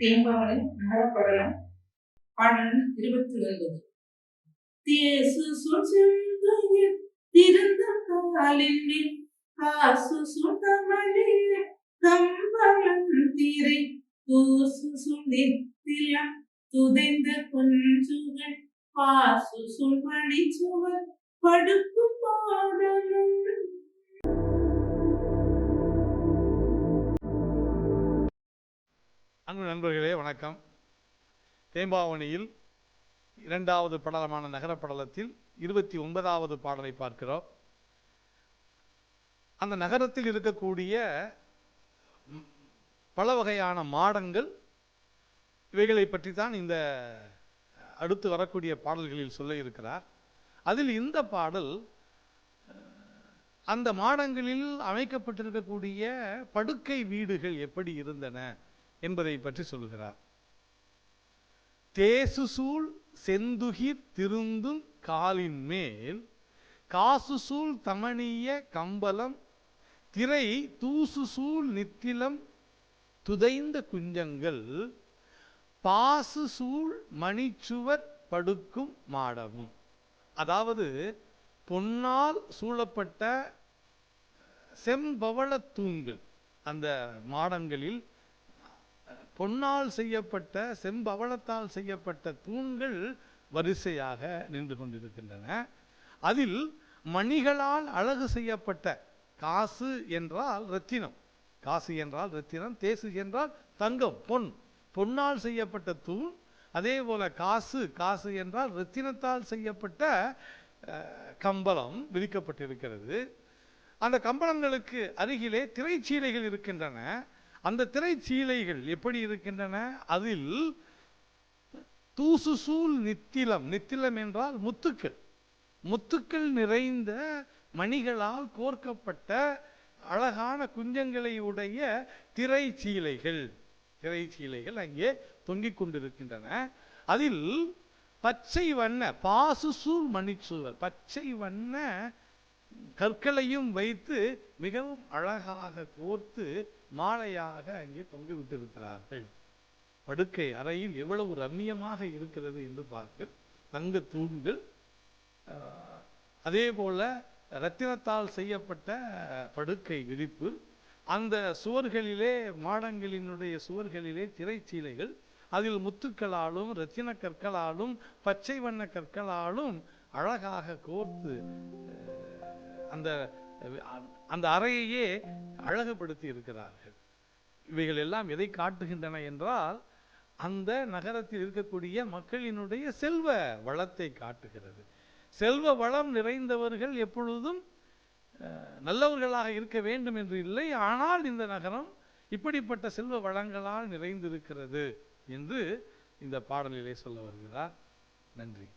தேம்பாவளை நகரப்படலம் பாடல் இருபத்தி ஒன்பது தேசு சுற்றுயிர் திறந்த காலில் காசு சுத்தமணி கம்பளம் திரை தூசு சுண்டித்திலம் துதைந்த கொஞ்சுகள் பாசு சுள்மணி அன்பு நண்பர்களே வணக்கம். தேம்பாவணியில் இரண்டாவது படலமான நகரப்படலத்தில் இருபத்தி ஒன்பதாவது பாடலை பார்க்கிறோம். அந்த நகரத்தில் இருக்கக்கூடிய பல வகையான மாடங்கள் இவைகளை பற்றி தான் இந்த அடுத்து வரக்கூடிய பாடல்களில் சொல்ல இருக்கிறார். அதில் இந்த பாடல் அந்த மாடங்களில் அமைக்கப்பட்டிருக்கக்கூடிய படுக்கை வீடுகள் எப்படி இருந்தன? என்பதை பற்றி சொல்கிறார். தேசுசூழ் செந்துகிர் திருந்தும் காலின் மேல் காசுசூழ் தமணிய கம்பலம் திரை தூசுசூழ் நித்திலம் துதைந்த குஞ்சங்கள் பாசுசூழ் மணிச்சுவர் படுக்கும் மாடமும் அதாவது பொன்னால் சூழப்பட்ட செம்பவள தூண்கள் அந்த மாடங்களில் பொன்னால் செய்யப்பட்ட செம்பவளத்தால் செய்யப்பட்ட தூண்கள் வரிசையாக நின்று கொண்டிருக்கின்றன. அதில் மணிகளால் அழகு செய்யப்பட்ட காசு என்றால் ரத்தினம். காசு என்றால் ரத்தினம் தேசு என்றால் தங்கம் பொன். பொன்னால் செய்யப்பட்ட தூண் அதே போல காசு காசு என்றால் ரத்தினத்தால் செய்யப்பட்ட கம்பளம் விரிக்கப்பட்டிருக்கிறது. அந்த கம்பளங்களுக்கு அருகிலே திரைச்சீலைகள் இருக்கின்றன. அந்த திரைச்சீலைகள் எப்படி இருக்கின்றன? அதில் தூசுசூல் நித்திலம். நித்திலம் என்றால் முத்துக்கள். முத்துக்கள் நிறைந்த மணிகளால் கோர்க்கப்பட்ட அழகான குஞ்சங்களை உடைய திரைச்சீலைகள். திரைச்சீலைகள் அங்கே தொங்கிக் கொண்டிருக்கின்றன. அதில் பச்சை வண்ண பாசுசூல் மணிச்சூழல் பச்சை வண்ண கற்களையும் வைத்து மிகவும் அழகாக கோர்த்து மாலையாக அங்கே தொங்க விட்டிருக்கிறார்கள். படுக்கை அறையில் எவ்வளவு ரம்மியமாக இருக்கிறது என்று பார்க்க தங்க தூண்கள் அதே போல ரத்தினத்தால் செய்யப்பட்ட படுக்கை விரிப்பு அந்த சுவர்களிலே மாடங்களினுடைய சுவர்களிலே திரைச்சீலைகள் அதில் முத்துக்களாலும் ரத்தின கற்களாலும் பச்சை வண்ண கற்களாலும் அழகாக கோர்த்து அந்த அந்த அறையையே அழகுபடுத்தி இருக்கிறார்கள். இவைகள் எல்லாம் எதை காட்டுகின்றன என்றால் அந்த நகரத்தில் இருக்கக்கூடிய மக்களினுடைய செல்வ வளத்தை காட்டுகிறது. செல்வ வளம் நிறைந்தவர்கள் எப்பொழுதும் நல்லவர்களாக இருக்க வேண்டும் என்று இல்லை ஆனால் இந்த நகரம் இப்படிப்பட்ட செல்வ வளங்களால் நிறைந்திருக்கிறது என்று இந்த பாடலிலே சொல்ல வருகிறார். நன்றி.